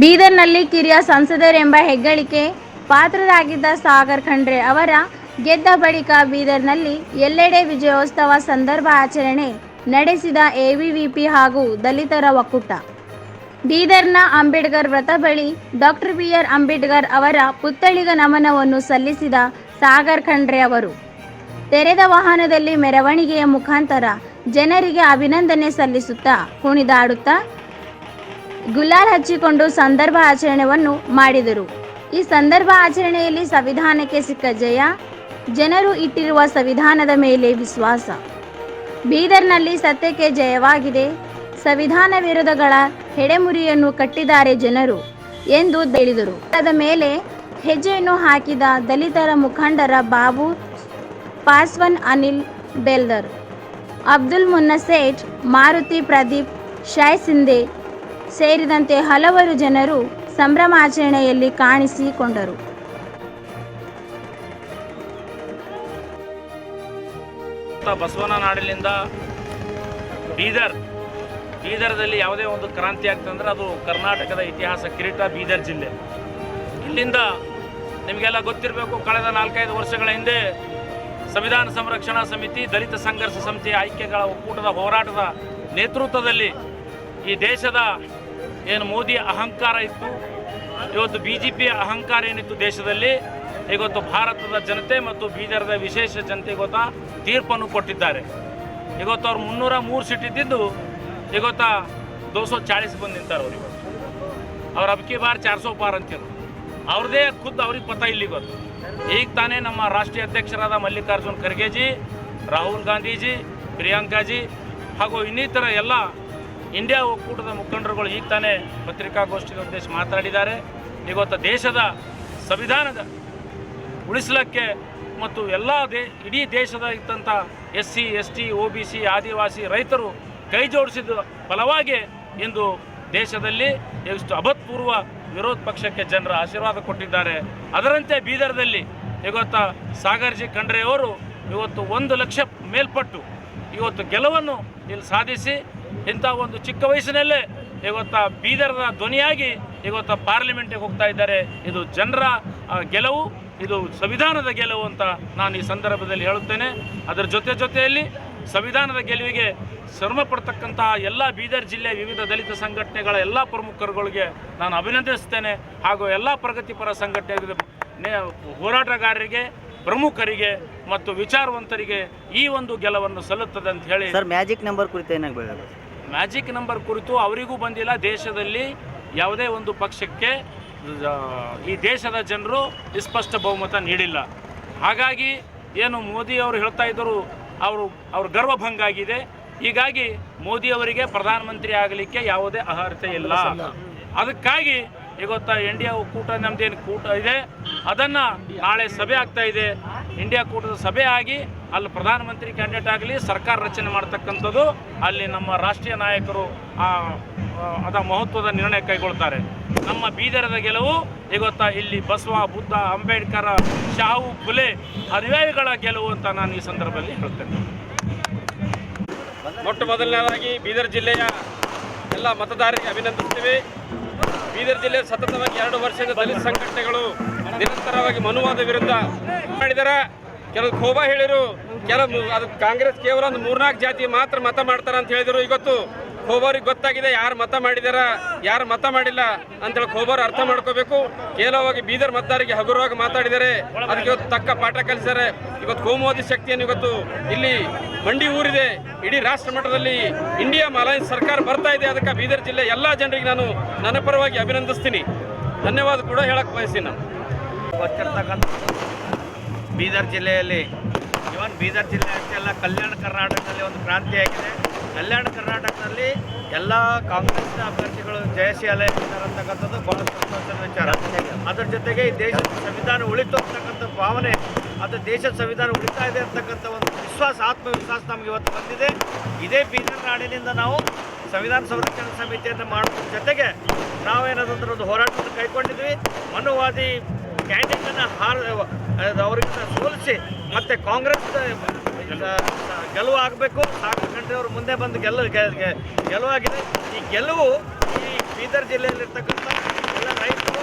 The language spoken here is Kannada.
ಬೀದರ್ನಲ್ಲಿ ಕಿರಿಯ ಸಂಸದರೆಂಬ ಹೆಗ್ಗಳಿಕೆ ಪಾತ್ರರಾಗಿದ್ದ ಸಾಗರ್ ಖಂಡ್ರೆ ಅವರ ಗೆದ್ದ ಬಳಿಕ ಬೀದರ್ನಲ್ಲಿ ಎಲ್ಲೆಡೆ ವಿಜಯೋತ್ಸವ ಸಂದರ್ಭ ಆಚರಣೆ ನಡೆಸಿದ ಎವಿವಿಪಿ ಹಾಗೂ ದಲಿತರ ಒಕ್ಕೂಟ. ಬೀದರ್ನ ಅಂಬೇಡ್ಕರ್ ವ್ರತ ಬಳಿ ಡಾಕ್ಟರ್ ಬಿ ಆರ್ ಅಂಬೇಡ್ಕರ್ ಅವರ ಪುತ್ಥಳಿಗ ನಮನವನ್ನು ಸಲ್ಲಿಸಿದ ಸಾಗರ್ ಖಂಡ್ರೆ ಅವರು. ತೆರೆದ ವಾಹನದಲ್ಲಿ ಮೆರವಣಿಗೆಯ ಮುಖಾಂತರ ಜನರಿಗೆ ಅಭಿನಂದನೆ ಸಲ್ಲಿಸುತ್ತಾ ಕುಣಿದಾಡುತ್ತಾ ಗುಲಾಲ್ ಹಚ್ಚಿಕೊಂಡು ಸಂದರ್ಭ ಆಚರಣೆಯನ್ನು ಮಾಡಿದರು. ಈ ಸಂದರ್ಭ ಆಚರಣೆಯಲ್ಲಿ ಸಂವಿಧಾನಕ್ಕೆ ಸಿಕ್ಕ ಜಯ, ಜನರು ಇಟ್ಟಿರುವ ಸಂವಿಧಾನದ ಮೇಲೆ ವಿಶ್ವಾಸ. ಬೀದರ್ನಲ್ಲಿ ಸತ್ಯಕ್ಕೆ ಜಯವಾಗಿದೆ. ಸಂವಿಧಾನ ವಿರೋಧಗಳ ಹೆಡೆಮುರಿಯನ್ನು ಕಟ್ಟಿದ್ದಾರೆ ಜನರು ಎಂದು ಹೇಳಿದರು. ಅದ ಮೇಲೆ ಹೆಜ್ಜೆಯನ್ನು ಹಾಕಿದ ದಲಿತರ ಮುಖಂಡರ ಬಾಬು ಪಾಸ್ವನ್ ಅನಿಲ್ ಬೆಲ್ದರ್, ಅಬ್ದುಲ್ ಮುನ್ನ ಸೇಠ್ ಮಾರುತಿ ಪ್ರದೀಪ್, ಶಾಯ್ ಸಿಂಧೆ ಸೇರಿದಂತೆ ಹಲವರು ಜನರು ಸಂಭ್ರಮಾಚರಣೆಯಲ್ಲಿ ಕಾಣಿಸಿಕೊಂಡರು. ಬಸವನ ನಾಡಿನಿಂದ ಬೀದರ್, ಬೀದರ್ದಲ್ಲಿ ಯಾವುದೇ ಒಂದು ಕ್ರಾಂತಿ ಆಗ್ತಂದ್ರೆ ಅದು ಕರ್ನಾಟಕದ ಇತಿಹಾಸ ಕಿರೀಟ ಬೀದರ್ ಜಿಲ್ಲೆ. ಇಲ್ಲಿಂದ ನಿಮಗೆಲ್ಲ ಗೊತ್ತಿರಬೇಕು, ಕಳೆದ ನಾಲ್ಕೈದು ವರ್ಷಗಳ ಹಿಂದೆ ಸಂವಿಧಾನ ಸಂರಕ್ಷಣಾ ಸಮಿತಿ, ದಲಿತ ಸಂಘರ್ಷ ಸಮಿತಿ, ಆಯ್ಕೆಗಳ ಒಕ್ಕೂಟದ ಹೋರಾಟದ ನೇತೃತ್ವದಲ್ಲಿ ಈ ದೇಶದ ಏನು ಮೋದಿ ಅಹಂಕಾರ ಇತ್ತು, ಇವತ್ತು ಬಿ ಜೆ ಪಿಯ ಅಹಂಕಾರ ಏನಿತ್ತು ದೇಶದಲ್ಲಿ ಇವತ್ತು ಭಾರತದ ಜನತೆ ಮತ್ತು ಬೀದರ್ದ ವಿಶೇಷ ಜನತೆ ಗೊತ್ತ ತೀರ್ಪನ್ನು ಕೊಟ್ಟಿದ್ದಾರೆ. ಇವತ್ತು ಅವ್ರು ಮುನ್ನೂರ ಮೂರು ಸೀಟ್ ಇದ್ದಿದ್ದು ಇವತ್ತ ದೋಸೋ ಚಾಳಿಸ್ ಬಂದು ನಿಂತಾರೆ ಅವ್ರು ಇವತ್ತು. ಅವ್ರ ಅಬ್ಕಿ ಬಾರ್ ಚಾರ್ ಸೋ ಪಾರ್ ಅಂತಿರು ಅವ್ರದ್ದೇ ಖುದ್ದು ಅವ್ರಿಗೆ ಪತ ಇಲ್ಲಿ ಗೊತ್ತು ಈಗ ತಾನೇ ನಮ್ಮ ರಾಷ್ಟ್ರೀಯ ಅಧ್ಯಕ್ಷರಾದ ಮಲ್ಲಿಕಾರ್ಜುನ್ ಖರ್ಗೆಜಿ, ರಾಹುಲ್ ಗಾಂಧೀಜಿ ಪ್ರಿಯಾಂಕಾಜಿ ಹಾಗೂ ಇನ್ನಿತರ ಎಲ್ಲ ಇಂಡಿಯಾ ಒಕ್ಕೂಟದ ಮುಖಂಡರುಗಳು ಈಗ ತಾನೇ ಪತ್ರಿಕಾಗೋಷ್ಠಿ ಉದ್ದೇಶ ಮಾತನಾಡಿದ್ದಾರೆ. ಇವತ್ತು ದೇಶದ ಸಂವಿಧಾನದ ಉಳಿಸಲಿಕ್ಕೆ ಮತ್ತು ಎಲ್ಲ ದೇ, ಇಡೀ ದೇಶದ ಇದ್ದಂಥ S C, S T O B C, Adivasi ರೈತರು ಕೈ ಜೋಡಿಸಿದ ಫಲವಾಗಿ ಇಂದು ದೇಶದಲ್ಲಿ ಎಷ್ಟು ಅಭೂತಪೂರ್ವ ವಿರೋಧ ಪಕ್ಷಕ್ಕೆ ಜನರ ಆಶೀರ್ವಾದ ಕೊಟ್ಟಿದ್ದಾರೆ. ಅದರಂತೆ ಬೀದರ್ದಲ್ಲಿ ಇವತ್ತು ಸಾಗರ್ಜಿ ಖಂಡ್ರೆಯವರು ಇವತ್ತು ಒಂದು ಲಕ್ಷ ಮೇಲ್ಪಟ್ಟು ಇವತ್ತು ಗೆಲುವನ್ನು ಇಲ್ಲಿ ಸಾಧಿಸಿ ಇಂಥ ಒಂದು ಚಿಕ್ಕ ವಯಸ್ಸಿನಲ್ಲೇ ಇವತ್ತ ಬೀದರ್ನ ಧ್ವನಿಯಾಗಿ ಇವತ್ತು ಪಾರ್ಲಿಮೆಂಟ್ಗೆ ಹೋಗ್ತಾ ಇದ್ದಾರೆ. ಇದು ಜನರ ಗೆಲುವು, ಇದು ಸಂವಿಧಾನದ ಗೆಲುವು ಅಂತ ನಾನು ಈ ಸಂದರ್ಭದಲ್ಲಿ ಹೇಳುತ್ತೇನೆ. ಅದರ ಜೊತೆ ಜೊತೆಯಲ್ಲಿ ಸಂವಿಧಾನದ ಗೆಲುವಿಗೆ ಶ್ರಮ ಪಡ್ತಕ್ಕಂತಹ ಎಲ್ಲ ಬೀದರ್ ಜಿಲ್ಲೆಯ ವಿವಿಧ ದಲಿತ ಸಂಘಟನೆಗಳ ಎಲ್ಲ ಪ್ರಮುಖರುಗಳಿಗೆ ನಾನು ಅಭಿನಂದಿಸ್ತೇನೆ ಹಾಗೂ ಎಲ್ಲ ಪ್ರಗತಿಪರ ಸಂಘಟನೆ ಹೋರಾಟಗಾರರಿಗೆ, ಪ್ರಮುಖರಿಗೆ ಮತ್ತು ವಿಚಾರವಂತರಿಗೆ ಈ ಒಂದು ಗೆಲುವನ್ನು ಸಲ್ಲುತ್ತದೆ ಅಂತ ಹೇಳಿ ಸರ್, ಮ್ಯಾಜಿಕ್ ನಂಬರ್ ಕುರಿತು ಏನಾಗಬೇಕು ಮ್ಯಾಜಿಕ್ ನಂಬರ್ ಕುರಿತು ಅವರಿಗೂ ಬಂದಿಲ್ಲ. ದೇಶದಲ್ಲಿ ಯಾವುದೇ ಒಂದು ಪಕ್ಷಕ್ಕೆ ಈ ದೇಶದ ಜನರು ಸ್ಪಷ್ಟ ಬಹುಮತ ನೀಡಿಲ್ಲ. ಹಾಗಾಗಿ ಏನು ಮೋದಿ ಅವರು ಹೇಳ್ತಾ ಇದ್ದರು, ಅವರು, ಅವ್ರ ಗರ್ವಭಂಗ ಆಗಿದೆ. ಹೀಗಾಗಿ ಮೋದಿ ಅವರಿಗೆ ಪ್ರಧಾನಮಂತ್ರಿ ಆಗಲಿಕ್ಕೆ ಯಾವುದೇ ಅರ್ಹತೆ ಇಲ್ಲ. ಅದಕ್ಕಾಗಿ ಇವತ್ತ ಇಂಡಿಯಾ ಕೂಟ ನಮ್ದೇನು ಕೂಟ ಇದೆ, ಅದನ್ನು ನಾಳೆ ಸಭೆ ಆಗ್ತಾ ಇದೆ. ಇಂಡಿಯಾ ಕೂಟದ ಸಭೆ ಆಗಿ ಅಲ್ಲಿ ಪ್ರಧಾನಮಂತ್ರಿ ಕ್ಯಾಂಡಿಡೇಟ್ ಆಗಲಿ, ಸರ್ಕಾರ ರಚನೆ ಮಾಡ್ತಕ್ಕಂಥದ್ದು ಅಲ್ಲಿ ನಮ್ಮ ರಾಷ್ಟ್ರೀಯ ನಾಯಕರು ಅದ ಮಹತ್ವದ ನಿರ್ಣಯ ಕೈಗೊಳ್ತಾರೆ. ನಮ್ಮ ಬೀದರದ ಗೆಲುವು ಇವತ್ತ ಇಲ್ಲಿ ಬಸವ, ಬುದ್ಧ, ಅಂಬೇಡ್ಕರ್, ಶಾಹು ಕುಲೆ ಅನುಯಾಯಿಗಳ ಗೆಲುವು ಅಂತ ನಾನು ಈ ಸಂದರ್ಭದಲ್ಲಿ ಹೇಳ್ತೇನೆ. ಮೊಟ್ಟ ಮೊದಲನೇದಾಗಿ ಬೀದರ್ ಜಿಲ್ಲೆಯ ಎಲ್ಲ ಮತದಾರರಿಗೆ ಅಭಿನಂದಿಸ್ತೀವಿ. ಬೀದರ್ ಜಿಲ್ಲೆ ಸತತವಾಗಿ ಎರಡು ವರ್ಷದ ದಲಿತ ಸಂಘಟನೆಗಳು ನಿರಂತರವಾಗಿ ಮನುವಾದ ವಿರುದ್ಧ ಮಾಡಿದಾರ. ಕೆಲವು ಖೋಬ ಹೇಳಿದರು ಕೆಲವು ಅದು ಕಾಂಗ್ರೆಸ್ ಕೇವಲ ಒಂದು ಮೂರ್ನಾಲ್ಕು ಜಾತಿ ಮಾತ್ರ ಮತ ಮಾಡ್ತಾರ ಅಂತ ಹೇಳಿದರು. ಇವತ್ತು ಖೋಬರಿಗೆ ಗೊತ್ತಾಗಿದೆ ಯಾರು ಮತ ಮಾಡಿದಾರ, ಯಾರು ಮತ ಮಾಡಿಲ್ಲ ಅಂತೇಳಿ ಖೋಬರ್ ಅರ್ಥ ಮಾಡ್ಕೋಬೇಕು. ಕೇವಲವಾಗಿ ಬೀದರ್ ಮತದಾರರಿಗೆ ಹಗುರವಾಗಿ ಮಾತಾಡಿದರೆ. ಅದಕ್ಕೆ ಇವತ್ತು ತಕ್ಕ ಪಾಠ ಕಲಿಸಿದ್ದಾರೆ ಇವತ್ತು ಕೋಮುವಾದಿ ಶಕ್ತಿಯನ್ನು ಇವತ್ತು ಇಲ್ಲಿ ಮಂಡಿ ಊರಿದೆ. ಇಡೀ ರಾಷ್ಟ್ರ ಮಟ್ಟದಲ್ಲಿ ಇಂಡಿಯಾ ಅಲಯನ್ಸ್ ಸರ್ಕಾರ ಬರ್ತಾ ಇದೆ. ಅದಕ್ಕೆ ಬೀದರ್ ಜಿಲ್ಲೆ ಎಲ್ಲ ಜನರಿಗೆ ನಾನು ನನ್ನ ಪರವಾಗಿ ಅಭಿನಂದಿಸ್ತೀನಿ. ಧನ್ಯವಾದ ಕೂಡ ಹೇಳಕ್ಕೆ ಬಯಸ್ತೀನಿ ನಾನು. ಗೊತ್ತಿರ್ತಕ್ಕಂಥ ಬೀದರ್ ಜಿಲ್ಲೆಯಲ್ಲಿ ಇವನ್ ಬೀದರ್ ಜಿಲ್ಲೆ ಅಷ್ಟೇ ಅಲ್ಲ, ಕಲ್ಯಾಣ ಕರ್ನಾಟಕದಲ್ಲಿ ಒಂದು ಕ್ರಾಂತಿ ಆಗಿದೆ. ಕಲ್ಯಾಣ ಕರ್ನಾಟಕದಲ್ಲಿ ಎಲ್ಲ ಕಾಂಗ್ರೆಸ್ ಅಭ್ಯರ್ಥಿಗಳು ಜಯಶೀಲ ಅಂತಕ್ಕಂಥದ್ದು ಬಹಳ ಸಂತೋಷದ ವಿಚಾರ. ಅದರ ಜೊತೆಗೆ ಈ ದೇಶದ ಸಂವಿಧಾನ ಉಳಿತು ಅಂತಕ್ಕಂಥ ಭಾವನೆ, ಅದು ದೇಶದ ಸಂವಿಧಾನ ಉಳಿತಾ ಇದೆ ಅಂತಕ್ಕಂಥ ಒಂದು ವಿಶ್ವಾಸ, ಆತ್ಮವಿಶ್ವಾಸ ನಮ್ಗೆ ಇವತ್ತು ಬಂದಿದೆ. ಇದೇ ಬೀದರ್ ನಾಡಿನಿಂದ ನಾವು ಸಂವಿಧಾನ ಸಂರಕ್ಷಣಾ ಸಮಿತಿಯನ್ನು ಮಾಡೋದ್ರ ಜೊತೆಗೆ ನಾವೇನಾದಂದ್ರೆ ಒಂದು ಹೋರಾಟವನ್ನು ಕೈಗೊಂಡಿದ್ವಿ. ಮನುವಾದಿ ಕ್ಯಾಂಡಿಡೇಟನ್ನು ಹಾರ ಅವ್ರಿಗಿಂತ ಸೋಲಿಸಿ ಮತ್ತೆ ಕಾಂಗ್ರೆಸ್ ಗೆಲುವು ಆಗಬೇಕು ಕಂಡ್ರೆ ಅವರು ಮುಂದೆ ಬಂದು ಗೆಲ್ಲ ಗೆಲುವಾಗಿದೆ. ಈ ಗೆಲುವು ಈ ಬೀದರ್ ಜಿಲ್ಲೆಯಲ್ಲಿರ್ತಕ್ಕಂಥ ಎಲ್ಲ ರೈತರು